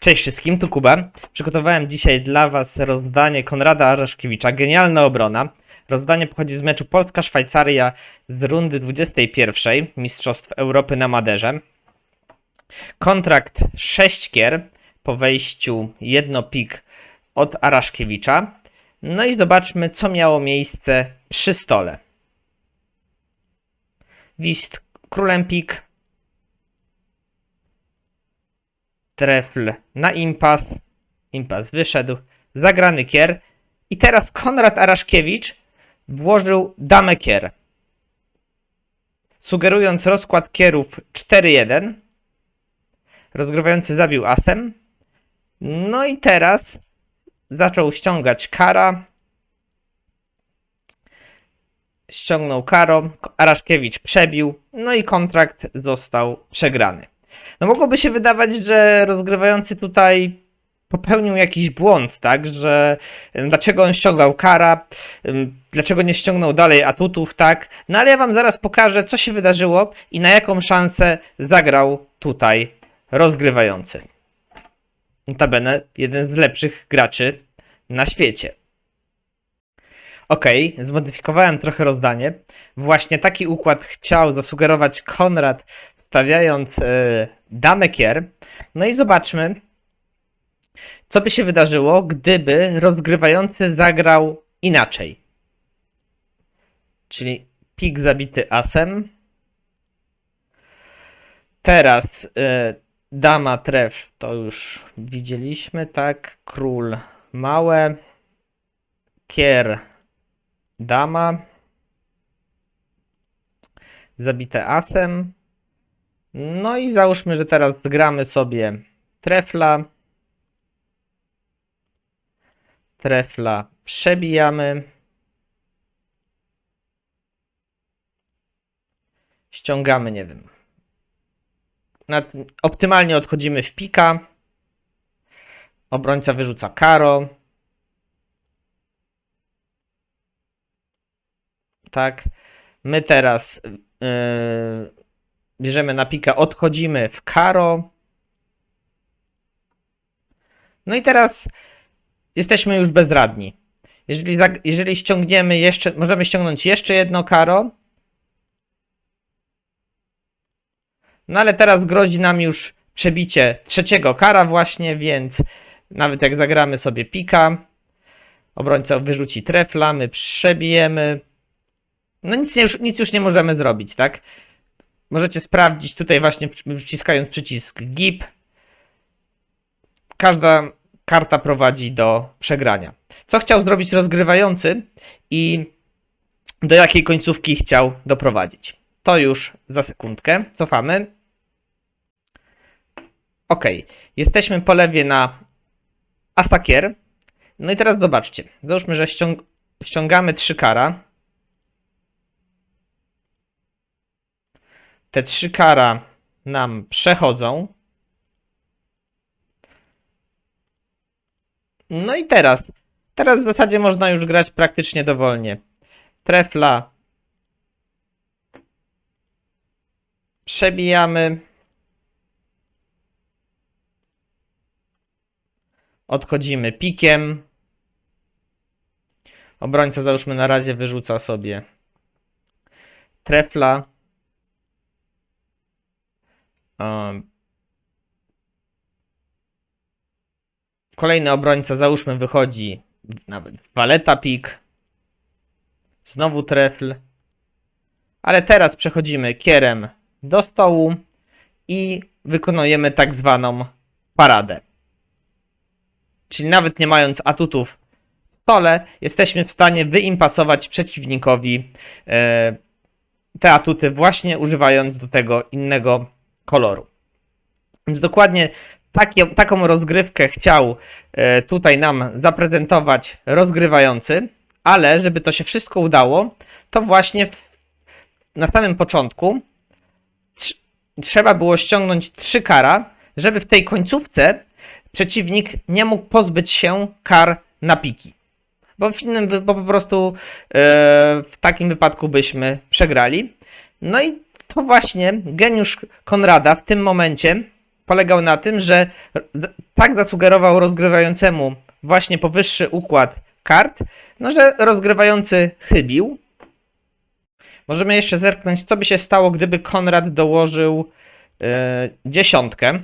Cześć wszystkim, tu Kuba. Przygotowałem dzisiaj dla Was rozdanie Konrada Araszkiewicza, Genialna obrona. Rozdanie pochodzi z meczu Polska-Szwajcaria z rundy 21 Mistrzostw Europy na Maderze. Kontrakt 6 kier po wejściu jedno pik od Araszkiewicza. No i zobaczmy, co miało miejsce przy stole. Wist królem pik, trefl na impas. Impas wyszedł. Zagrany kier. I teraz Konrad Araszkiewicz włożył damę kier. Sugerując rozkład kierów 4-1. Rozgrywający zabił asem. No i teraz zaczął ściągać kara. Ściągnął karo. Araszkiewicz przebił. No i kontrakt został przegrany. No mogłoby się wydawać, że rozgrywający tutaj popełnił jakiś błąd, tak, że dlaczego on ściągał kara, dlaczego nie ściągnął dalej atutów, tak, no ale ja wam zaraz pokażę, co się wydarzyło i na jaką szansę zagrał tutaj rozgrywający. Notabene jeden z lepszych graczy na świecie. Ok, zmodyfikowałem trochę rozdanie. Właśnie taki układ chciał zasugerować Konrad, stawiając e, damę kier. No i zobaczmy, co by się wydarzyło, gdyby rozgrywający zagrał inaczej. Czyli pik zabity asem. Teraz e, dama tref, to już widzieliśmy, tak? Król małe. Kier dama. Zabite asem. No i załóżmy, że teraz gramy sobie trefla. Trefla przebijamy. Ściągamy, nie wiem. Nad, optymalnie odchodzimy w pika. Obrońca wyrzuca karo. Tak. My teraz yy, bierzemy na pika, odchodzimy w karo. No i teraz jesteśmy już bezradni. Jeżeli, jeżeli ściągniemy jeszcze, możemy ściągnąć jeszcze jedno karo. No ale teraz grozi nam już przebicie trzeciego kara właśnie, więc nawet jak zagramy sobie pika, obrońca wyrzuci trefla, my przebijemy. No nic, nie, nic już nie możemy zrobić, tak? Możecie sprawdzić tutaj właśnie przyciskając przycisk GIP. Każda karta prowadzi do przegrania. Co chciał zrobić rozgrywający i do jakiej końcówki chciał doprowadzić? To już za sekundkę. Cofamy. Ok, jesteśmy po lewie na Asakier. No i teraz zobaczcie. Załóżmy, że ściąg ściągamy trzy kara. Te trzy kara nam przechodzą. No i teraz. Teraz w zasadzie można już grać praktycznie dowolnie. Trefla. Przebijamy. Odchodzimy pikiem. Obrońca załóżmy na razie wyrzuca sobie trefla. Um, Kolejny obrońca, załóżmy, wychodzi nawet waleta pik. Znowu trefl. Ale teraz przechodzimy kierem do stołu i wykonujemy tak zwaną paradę. Czyli nawet nie mając atutów w stole, jesteśmy w stanie wyimpasować przeciwnikowi e, te atuty właśnie używając do tego innego koloru. Więc dokładnie taką rozgrywkę chciał e, tutaj nam zaprezentować rozgrywający, ale żeby to się wszystko udało, to właśnie na samym początku trz- trzeba było ściągnąć trzy kara, żeby w tej końcówce przeciwnik nie mógł pozbyć się kar na piki. Bo w innym, bo po prostu e, w takim wypadku byśmy przegrali. No i to właśnie geniusz Konrada w tym momencie polegał na tym, że tak zasugerował rozgrywającemu właśnie powyższy układ kart, no że rozgrywający chybił. Możemy jeszcze zerknąć, co by się stało, gdyby Konrad dołożył e, dziesiątkę.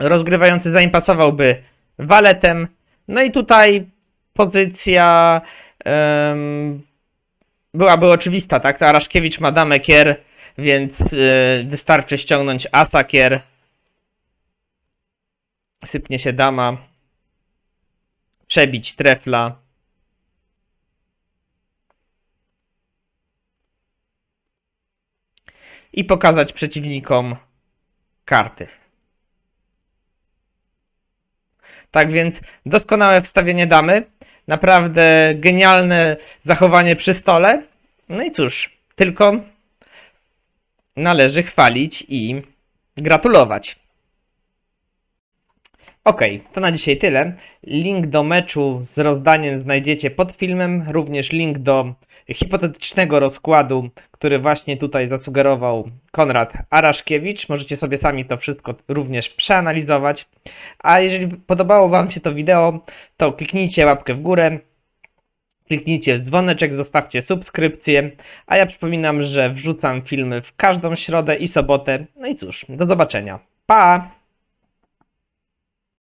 Rozgrywający zaimpasowałby waletem. No i tutaj pozycja em, byłaby oczywista, tak? Araszkiewicz ma damę kier, więc e, wystarczy ściągnąć asa kier. Sypnie się dama. Przebić trefla. I pokazać przeciwnikom karty. Tak więc doskonałe wstawienie damy. Naprawdę genialne zachowanie przy stole. No i cóż, tylko należy chwalić i gratulować. Okej, to na dzisiaj tyle. Link do meczu z rozdaniem znajdziecie pod filmem, również link do hipotetycznego rozkładu, który właśnie tutaj zasugerował Konrad Araszkiewicz. Możecie sobie sami to wszystko również przeanalizować. A jeżeli podobało Wam się to wideo, to kliknijcie łapkę w górę, kliknijcie w dzwoneczek, zostawcie subskrypcję, a ja przypominam, że wrzucam filmy w każdą środę i sobotę. No i cóż, do zobaczenia. Pa!